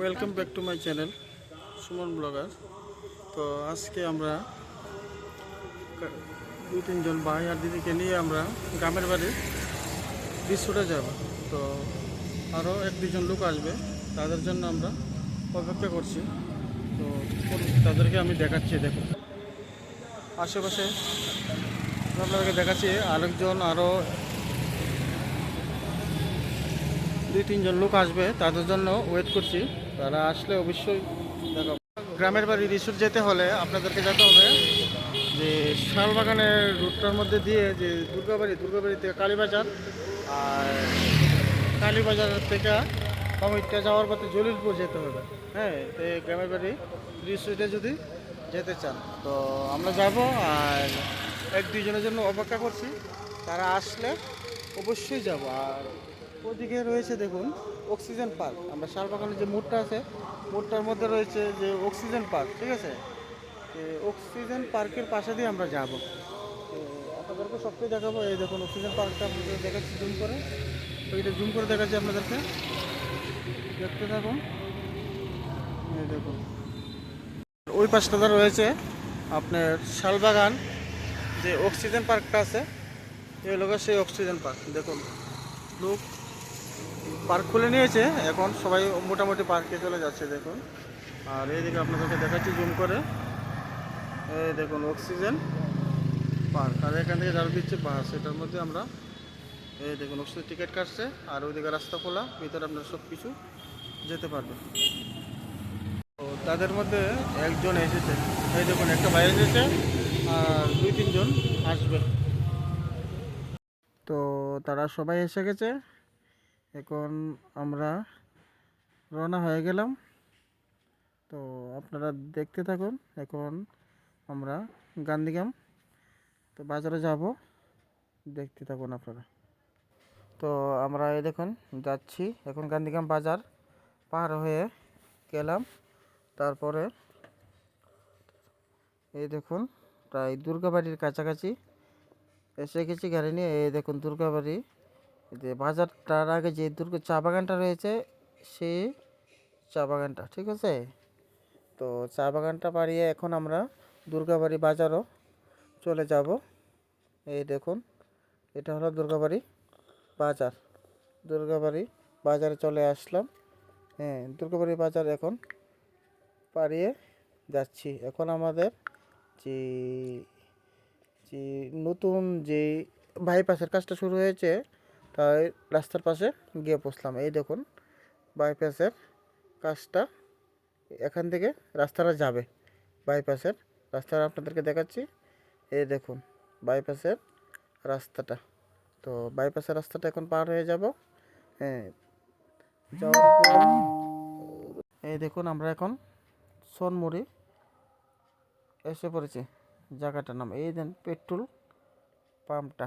Welcome back to my channel Suman blogger তো আজকে আমরা দু তিনজন ভাই আর দিদিকে নিয়ে আমরা গ্রামের বাড়ির দৃশ্যটা যাব। তো আরও এক দুজন লোক আসবে, তাদের জন্য আমরা অপেক্ষা করছি। তো তাদেরকে আমি দেখাচ্ছি দেখুন আশেপাশে আপনাদেরকে দেখাচ্ছি, আরেকজন আরও দুই, তিনজন লোক আসবে, তাদের জন্য ওয়েট করছি। তারা আসলে অবশ্যই গ্রামের বাড়ি রিসোর্ট যেতে হলে আপনাদেরকে যেতে হবে যে শালবাগানের রুটটার মধ্যে দিয়ে যে দুর্গাবাড়ি দুর্গাবাড়ি থেকে কালীবাজার আর কালীবাজার থেকে কমিটটা যাওয়ার পথে জলিলপুর যেতে হবে। হ্যাঁ তো গ্রামের বাড়ি রিসোর্টে যদি যেতে চান। তো আমরা যাব আর এক দুইজনের জন্য অপেক্ষা করছি। তারা আসলে অবশ্যই যাব। আর ওদিকে রয়েছে দেখুন অক্সিজেন পার্ক আমরা শালবাগানের যে মোড়টা আছে, মোড়টার মধ্যে রয়েছে যে অক্সিজেন পার্ক ঠিক আছে? অক্সিজেন পার্কের পাশে দিয়ে আমরা যাব। তো আপনাদেরকে সবটাই দেখাবো। এই দেখুন অক্সিজেন পার্কটা আপনাদের দেখাচ্ছি জুম করে। তো এটা জুম করে দেখাচ্ছি আপনাদেরকে। দেখতে থাকুন। এই দেখুন। ওই পাশটাতে রয়েছে আপনার শালবাগান। যে অক্সিজেন পার্কটা আছে, এই লোক সেই অক্সিজেন পার্ক দেখুন। লোক পার্ক খুলে নিয়েছে। এখন সবাই মোটামুটি পার্কে চলে যাচ্ছে, দেখুন। আর এইদিকে আপনাদেরকে দেখাচ্ছি জুম করে। এই দেখুন অক্সিজেন পার্ক আর এখান থেকে যারা দিচ্ছে বাস এটার মধ্যে আমরা এই দেখুন অক্সিজেন টিকিট কাটছে। আর ওইদিকে রাস্তা খোলা, ভিতরে আপনারা সব কিছু যেতে পারবে তো তাদের মধ্যে একজন এসেছে। এই দেখুন, একটা বাইরে এসেছে আর দুই তিনজন আসবে। তো তারা সবাই এসে গেছে। এখন আমরা রওনা হয়ে গেলাম। তো আপনারা দেখতে থাকুন, এখন আমরা গান্ধীগ্রাম, তো বাজারে যাব। দেখতে থাকুন আপনারা। তো আমরা এই দেখুন, যাচ্ছি। এখন গান্ধীগ্রাম বাজার পার হয়ে গেলাম। তারপরে এই দেখুন, প্রায় দুর্গাবাড়ির কাছাকাছি এসে গেছি গাড়ি নিয়ে। এই দেখুন, দুর্গাবাড়ি বাজারটার আগে যে দুর্গা চা বাগানটা রয়েছে সেই চা বাগানটা, ঠিক আছে? তো চা বাগানটা পাড়িয়ে এখন আমরা দুর্গাবাড়ি বাজারও চলে যাব। এই দেখুন, এটা হলো দুর্গাবাড়ি বাজার। দুর্গাবাড়ি বাজারে চলে আসলাম। হ্যাঁ দুর্গাবাড়ি বাজার এখন পাড়িয়ে যাচ্ছি। এখন আমাদের যে যে নতুন যে বাইপাসের কাজটা শুরু হয়েছে তাই রাস্তার পাশে গিয়ে বসলাম। এই দেখুন বাইপাসের কাজটা এখান থেকে রাস্তাটা যাবে। বাইপাসের রাস্তাটা আপনাদেরকে দেখাচ্ছি। এই দেখুন বাইপাসের রাস্তাটা। তো বাইপাসের রাস্তাটা এখন পার হয়ে যাব। হ্যাঁ এই দেখুন, আমরা এখন সোনমুড়ি এসে পড়েছি জায়গাটার নাম। এই দেন পেট্রোল পাম্পটা।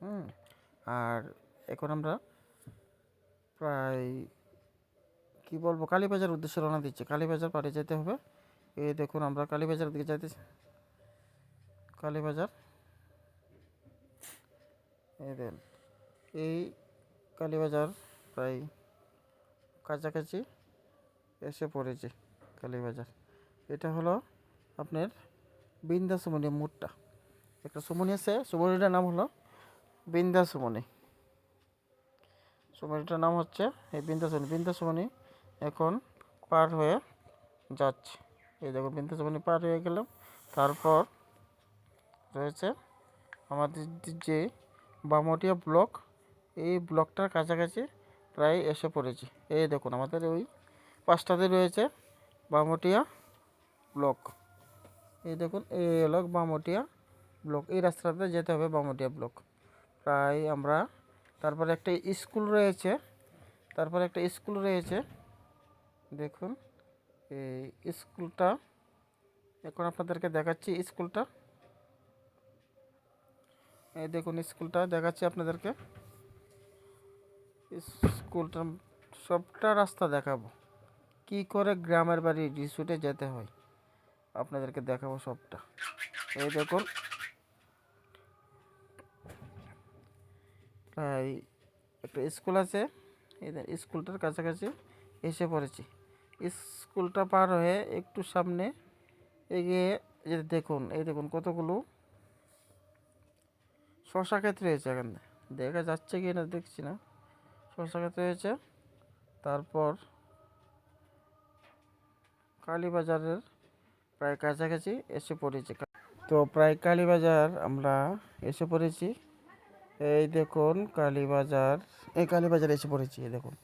হুম। আর এখন আমরা প্রায়, কি বলব, কালীবাজার উদ্দেশ্যে রওনা দিচ্ছি। কালীবাজার পাড়ে যেতে হবে। এই দেখুন আমরা কালীবাজার দিকে যাইতেছি। কালীবাজার। এই দেন, এই কালীবাজার প্রায় কাছাকাছি এসে পড়েছে কালীবাজার। এটা হলো আপনার বৃন্দাসমণি মোড়টা। একটা সুমনি আছে, সুমনিটার নাম হলো বৃন্দাসমণি। সুমনিটার নাম হচ্ছে এই বৃন্দাসমণি। বৃন্দাসমণি এখন পার হয়ে যাচ্ছে। এই দেখো, বৃন্দাসমণি পার হয়ে গেলাম। তারপর রয়েছে আমাদের যে বামটিয়া ব্লক, এই ব্লকটার কাছাকাছি প্রায় এসে পড়েছি। এই দেখুন, আমাদের ওই পাঁচটাতে রয়েছে বামটিয়া ব্লক। এই দেখুন, এই হলো বামটিয়া ব্লক। এই রাস্তাটাতে যেতে হবে বামটিয়া ব্লক। প্রায় আমরা, তারপরে একটা স্কুল রয়েছে, তারপরে একটা স্কুল রয়েছে, দেখুন, এই স্কুলটা, এখন আপনাদেরকে দেখাচ্ছি স্কুলটা। এই দেখুন স্কুলটা, দেখাচ্ছি আপনাদেরকে। স্কুলটা, সবটা রাস্তা দেখাবো। কি করে গ্রামের বাড়ি রিসুটে যেতে হয়, আপনাদেরকে দেখাবো সবটা। এই দেখুন প্রায় একটা স্কুল আছে স্কুলটার কাছাকাছি এসে পড়েছি। স্কুলটা পার হয়ে একটু সামনে এগিয়ে এই যে দেখুন, এই দেখুন কতগুলো শশা ক্ষেত রয়েছে এখানে। দেখা যাচ্ছে কি না দেখছি না। শশা ক্ষেত রয়েছে, তারপর কালীবাজারের প্রায় কাছাকাছি এসে পড়েছি। তো প্রায় কালীবাজার আমরা এসে পড়েছি। এই দেখুন কালীবাজার। এই কালীবাজার এসে পড়েছি, এই দেখুন।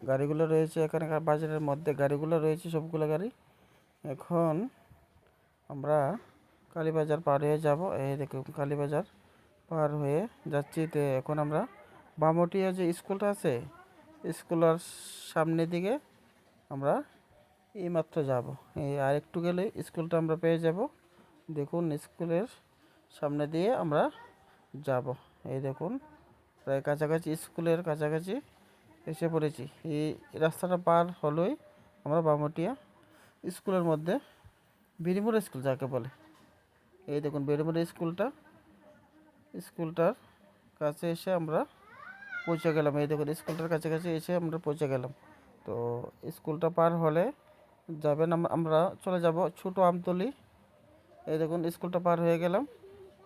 গাড়িগুলো রয়েছে এখানে, বাজারের মধ্যে গাড়িগুলো রয়েছে সবগুলো গাড়ি। এখন আমরা কালীবাজার পার হয়ে যাব। এই দেখুন কালীবাজার পার হয়ে যাচ্ছি। তো এখন আমরা বামটিয়া যে স্কুলটা আছে, স্কুলের সামনের দিকে আমরা এইমাত্র যাব। এই আর একটু গেলে স্কুলটা আমরা পেয়ে যাব। দেখুন স্কুলের সামনে দিয়ে আমরা যাব। এই দেখুন, প্রায় কাছাকাছি, স্কুলের কাছাকাছি এসে পড়েছি। এই রাস্তাটা পার হলোই আমরা বামটিয়া স্কুলের মধ্যে বিরিমুর স্কুল যাকে বলে। এই দেখুন বিরিমুর স্কুলটা। স্কুলটার কাছে এসে আমরা পৌঁছে গেলাম। এই দেখুন, স্কুলটার কাছাকাছি এসে আমরা পৌঁছে গেলাম। তো স্কুলটা পার হলে যাবেন আমরা চলে যাব ছোটো আমতলি। এই দেখুন, স্কুলটা পার হয়ে গেলাম।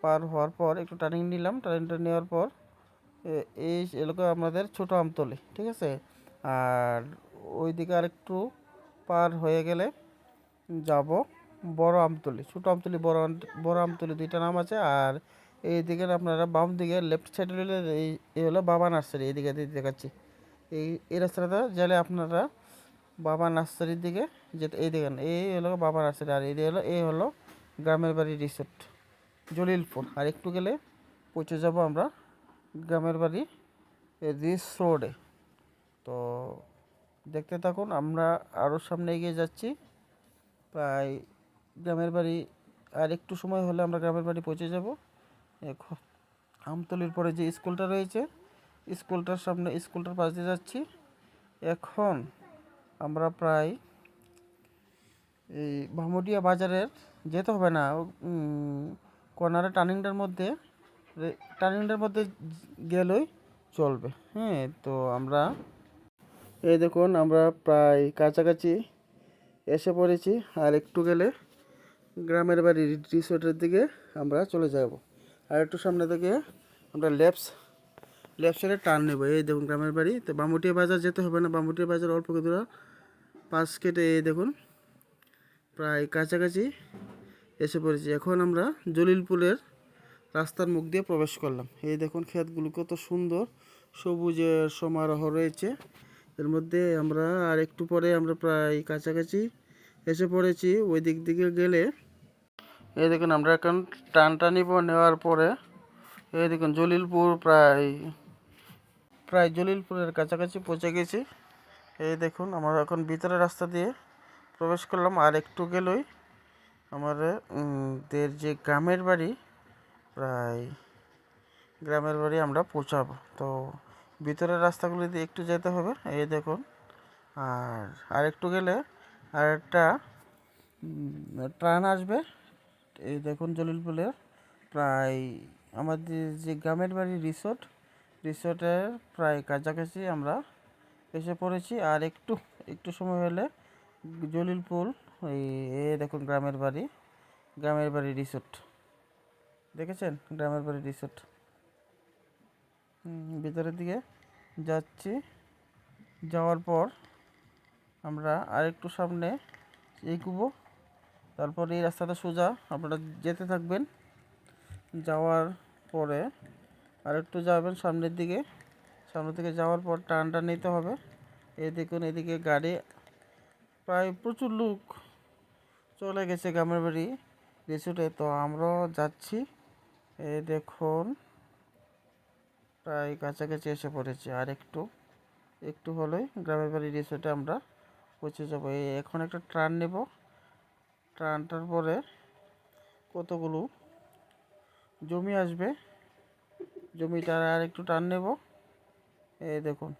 পার হওয়ার পর একটু টার্নিং নিলাম। টার্নিংটা নেওয়ার পর এই এলাকা আমাদের ছোটো আমতলি, ঠিক আছে? আর ওই ওইদিকে আরেকটু পার হয়ে গেলে যাব বড় আমতলি, ছোটো আমতলি, বড় বড় আমতলি দুইটা নাম আছে। আর এই দিকে আপনারা বাম দিকে লেফট সাইডে হলে এই হলো বাবা নার্সারি এই দিকে দেখাচ্ছি। এই এই রাস্তাটা গেলে আপনারা বাবা নার্সারির দিকে যেতে এই দেখেন এই হলো বাবা নার্সারি, আর এই হলো এই হলো গ্রামের বাড়ি রিসোর্ট জলিলপুর আর একটু গেলে পৌঁছে যাব আমরা গ্রামের বাড়ি রিস রোডে। তো দেখতে থাকুন, আমরা আরও সামনে এগিয়ে যাচ্ছি। প্রায় গ্রামের বাড়ি, আর একটু সময় হলে আমরা গ্রামের বাড়ি পৌঁছে যাব। এখন আমতলির পরে যে স্কুলটা রয়েছে, স্কুলটার সামনে, স্কুলটার পাশ দিয়ে যাচ্ছি। এখন আমরা প্রায় এই ভামুটিয়া বাজারের, যেতে হবে না কর্নারে টার্নিংটার মধ্যে টার্নিংটার মধ্যে গেলেই চলবে। হ্যাঁ তো আমরা, এই দেখুন, আমরা প্রায় কাছাকাছি এসে পড়েছি। আর একটু গেলে গ্রামের বাড়ি রিসোর্টের দিকে আমরা চলে যাব। আর একটু সামনে থেকে আমরা লেফট লেফট সাইডে টার্ন নেব। এই দেখুন, গ্রামের বাড়ি। তো বামুটিয়া বাজার যেতে হবে না। বামুটিয়া বাজার অল্প দূরা পাঁচ কেটে, এই দেখুন, প্রায় কাছাকাছি এসে পড়েছি। এখন আমরা জলিলপুরের রাস্তার মুখ দিয়ে প্রবেশ করলাম। এই দেখুন ক্ষেতগুলো কত সুন্দর। সবুজের সমারোহ রয়েছে। এর মধ্যে আমরা আর একটু পরে আমরা প্রায় কাছাকাছি এসে পড়েছি। ওই দিক দিকে গেলে এই দেখুন আমরা এখন টানটা নিব নেওয়ার পরে এই দেখুন জলিলপুর প্রায় প্রায় জলিলপুরের কাছাকাছি পৌঁছে গেছি। এই দেখুন আমরা এখন ভিতরের রাস্তা দিয়ে প্রবেশ করলাম। আর একটু গেলেই আমাদের দের যে গ্রামের বাড়ি, প্রায় গ্রামের বাড়ি আমরা পৌঁছাবো। তো ভিতরের রাস্তাগুলি দিয়ে একটু যেতে হবে, এই দেখুন। আর আর একটু গেলে আর একটা ট্রান আসবে। এই দেখুন জলিলপুরের প্রায় আমাদের যে গ্রামের বাড়ি রিসোর্ট, রিসোর্টের প্রায় কাছাকাছি আমরা এসে পড়েছি। আর একটু একটু সময় হলে জলিলপুর ওই এ দেখুন গ্রামের বাড়ি গ্রামের বাড়ি রিসোর্ট দেখেছেন? গ্রামের বাড়ি রিসোর্ট ভিতরের দিকে যাচ্ছি। যাওয়ার পর আমরা আরেকটু সামনে এগুবো। তারপর এই রাস্তাটা সোজা, আপনারা যেতে থাকবেন। যাওয়ার পরে আরেকটু যাবেন সামনের দিকে। সামনের দিকে যাওয়ার পর টার্নটা নিতে হবে। এই দেখুন, এদিকে গাড়ি প্রায় প্রচুর লোক চলে গেছে গ্রামের বাড়ি, রিসোর্টে। তো আমরাও যাচ্ছি। এই দেখুন, প্রায় কাছাকাছি এসে পড়েছে। আর একটু একটু হলেই গ্রামের বাড়ি রিসোর্টে আমরা পৌঁছে যাব। এখন একটা ট্রান নেব। ট্রানটার পরে কতগুলো জমি আসবে? জমিটা আর একটু টান নেব। এই দেখুন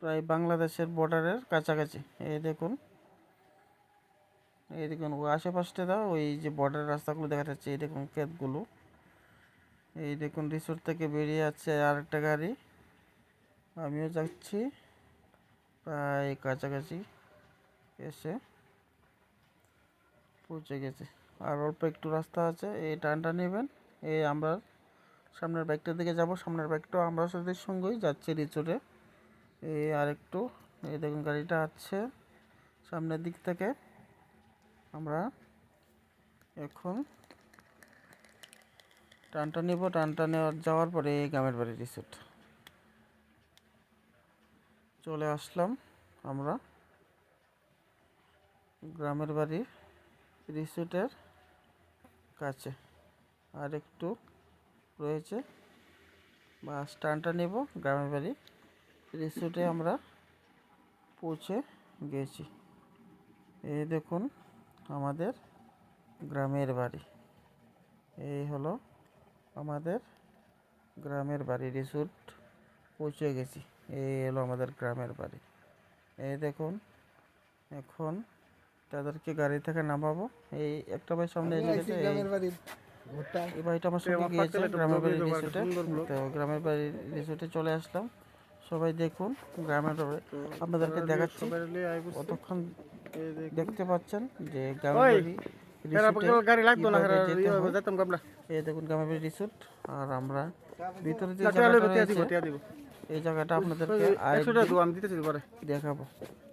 প্রায় বাংলাদেশের বর্ডারের কাছাকাছি। এই দেখুন। এই দেখুন ওই আশেপাশটা দাও, ওই যে বর্ডার রাস্তাগুলো দেখা যাচ্ছে, এই দেখুন ক্ষেতগুলো। এই দেখুন রিসোর্ট থেকে বেরিয়ে যাচ্ছে আরেকটা গাড়ি। আমিও যাচ্ছি, প্রায় কাছাকাছি এসে পৌঁছে গেছে। আর অল্প একটু রাস্তা আছে, এই টানটা নেবেন, এই আমরা সামনের বাইকটার দিকে যাব, সামনের বাইকটাও আমরা সাথে সঙ্গেই যাচ্ছি রিচুরে এই আর একটু এই দেখুন গাড়িটা আসছে সামনের দিক থেকে। আমরা এখন টানটা নেব, টানটা নেওয়ার, যাওয়ার পরে এই গ্রামের বাড়ি রিসোর্ট। চলে আসলাম আমরা গ্রামের বাড়ি রিসোর্টের কাছে। আর একটু রয়েছে, বাস স্ট্যান্ডটা নেব, গ্রামের বাড়ি রিসোর্টে আমরা পৌঁছে গেছি। এই দেখুন আমাদের গ্রামের বাড়ি। এই হলো আমাদের গ্রামের বাড়ি রিসোর্ট পৌঁছে গেছি। এই হলো আমাদের গ্রামের বাড়ি। এই দেখুন এখন তাদেরকে গাড়ি থেকে নামাবো। এই একটা ভাই সামনে এসে গেছে। এই- এই ভাইটা আমার সঙ্গে গিয়েছে গ্রামের বাড়ি রিসোর্টে। তো গ্রামের বাড়ি রিসোর্টে চলে আসলাম। সবাই দেখুন গ্রামের আপনাদেরকে দেখাচ্ছি কতক্ষণ দেখতে পাচ্ছেন যে। এই দেখুন গ্রামের বাড়ি রিসোর্ট আর আমরা ভিতরে এই জায়গাটা আপনাদেরকে দেখাবো।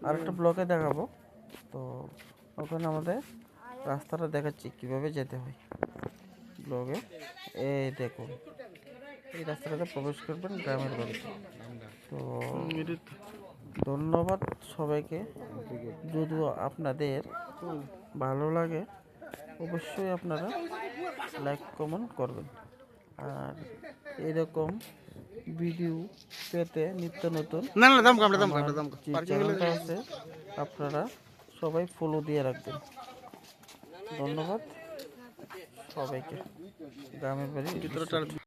আর একটা ব্লকে দেখাবো। তো ওখানে আমাদের রাস্তাটা দেখাচ্ছি কীভাবে যেতে হয় ব্লগে এই দেখুন এই রাস্তাটাতে প্রবেশ করবেন গ্রামের বাড়িতে তো ধন্যবাদ সবাইকে। যদি আপনাদের ভালো লাগে অবশ্যই আপনারা লাইক কমেন্ট করবেন। আর এরকম ভিডিও পেতে নিত্য নতুন না না দাম কামড়া দাম কামড়া দাম চ্যানেলটা আছে আপনারা সবাই ফলো দিয়ে রাখবেন। ধন্যবাদ সবাইকে। গ্রামের বাড়ি